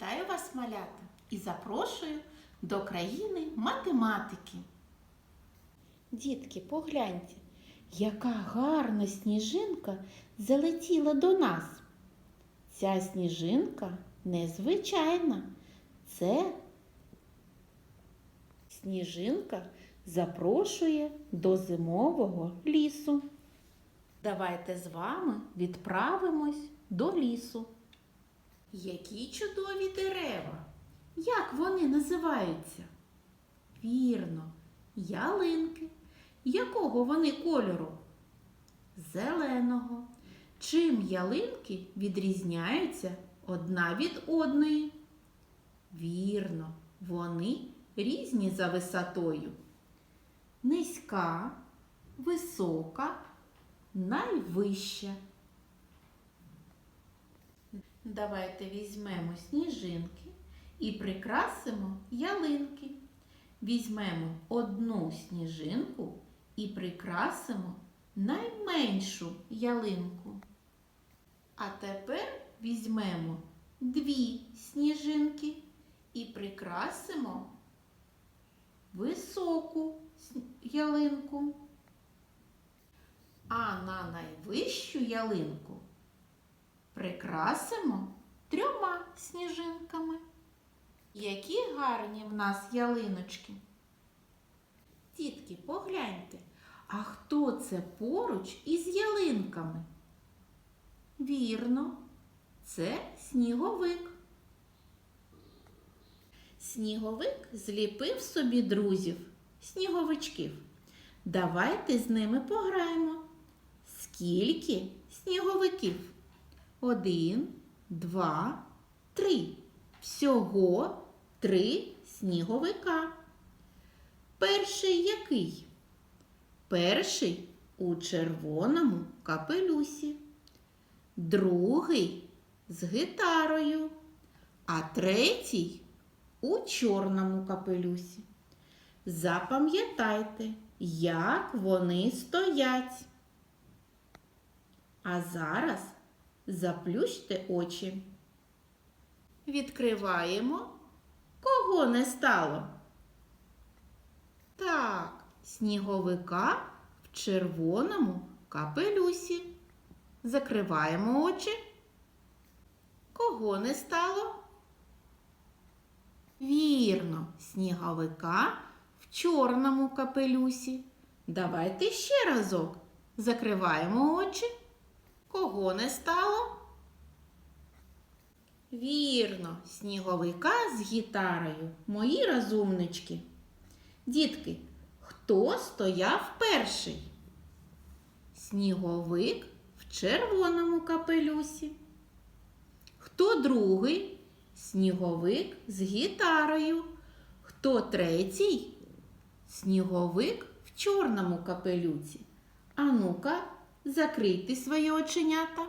Вітаю вас, малята, і запрошую до країни математики. Дітки, погляньте, яка гарна сніжинка залетіла до нас. Ця сніжинка незвичайна. Це сніжинка запрошує до зимового лісу. Давайте з вами відправимось до лісу. Які чудові дерева! Як вони називаються? Вірно, ялинки. Якого вони кольору? Зеленого. Чим ялинки відрізняються одна від одної? Вірно, вони різні за висотою. Низька, висока, найвища. Давайте візьмемо сніжинки і прикрасимо ялинки. Візьмемо одну сніжинку і прикрасимо найменшу ялинку. А тепер візьмемо дві сніжинки і прикрасимо високу ялинку. А на найвищу ялинку прикрасимо трьома сніжинками. Які гарні в нас ялиночки. Дітки, погляньте, а хто це поруч із ялинками? Вірно, це сніговик. Сніговик зліпив собі друзів, сніговичків. Давайте з ними пограємо. Скільки сніговиків? Один, два, три. Всього три сніговика. Перший який? Перший у червоному капелюсі, другий з гітарою, а третій у чорному капелюсі. Запам'ятайте, як вони стоять. А зараз заплющте очі. Відкриваємо. Кого не стало? Так, сніговика в червоному капелюсі. Закриваємо очі. Кого не стало? Вірно, сніговика в чорному капелюсі. Давайте ще разок. Закриваємо очі. Кого не стало? Вірно, сніговика з гітарою, мої розумнички. Дітки, хто стояв перший? Сніговик в червоному капелюсі. Хто другий? Сніговик з гітарою. Хто третій? Сніговик в чорному капелюці. А ну-ка, закрийте свої оченята.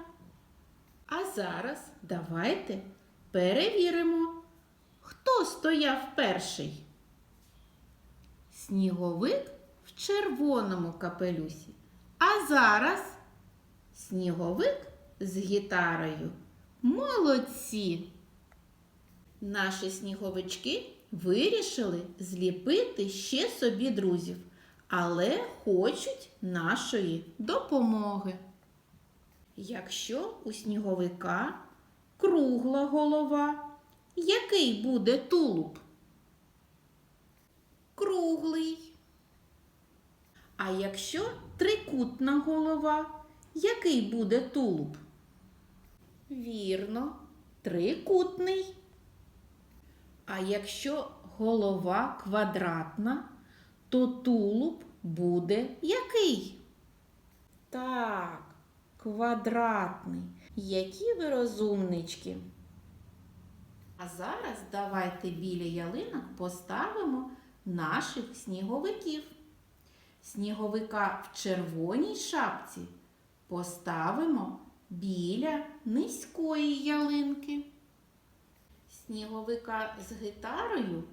А зараз давайте перевіримо, хто стояв перший. Сніговик в червоному капелюсі. А зараз сніговик з гітарою. Молодці! Наші сніговички вирішили зліпити ще собі друзів, але хочуть нашої допомоги. Якщо у сніговика кругла голова, який буде тулуб? Круглий. А якщо трикутна голова, який буде тулуб? Вірно, трикутний. А якщо голова квадратна, то тулуб буде який? Так, квадратний. Які ви розумнички. А зараз давайте біля ялинок поставимо наших сніговиків. Сніговика в червоній шапці поставимо біля низької ялинки. Сніговика з гітарою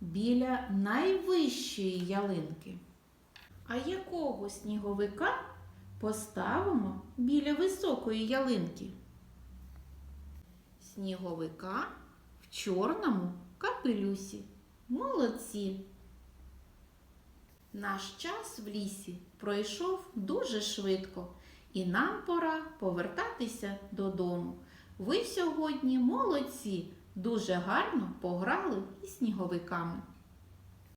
біля найвищої ялинки. А якого сніговика поставимо біля високої ялинки? Сніговика в чорному капелюсі. Молодці! Наш час в лісі пройшов дуже швидко, і нам пора повертатися додому. Ви сьогодні молодці, дуже гарно пограли із сніговиками.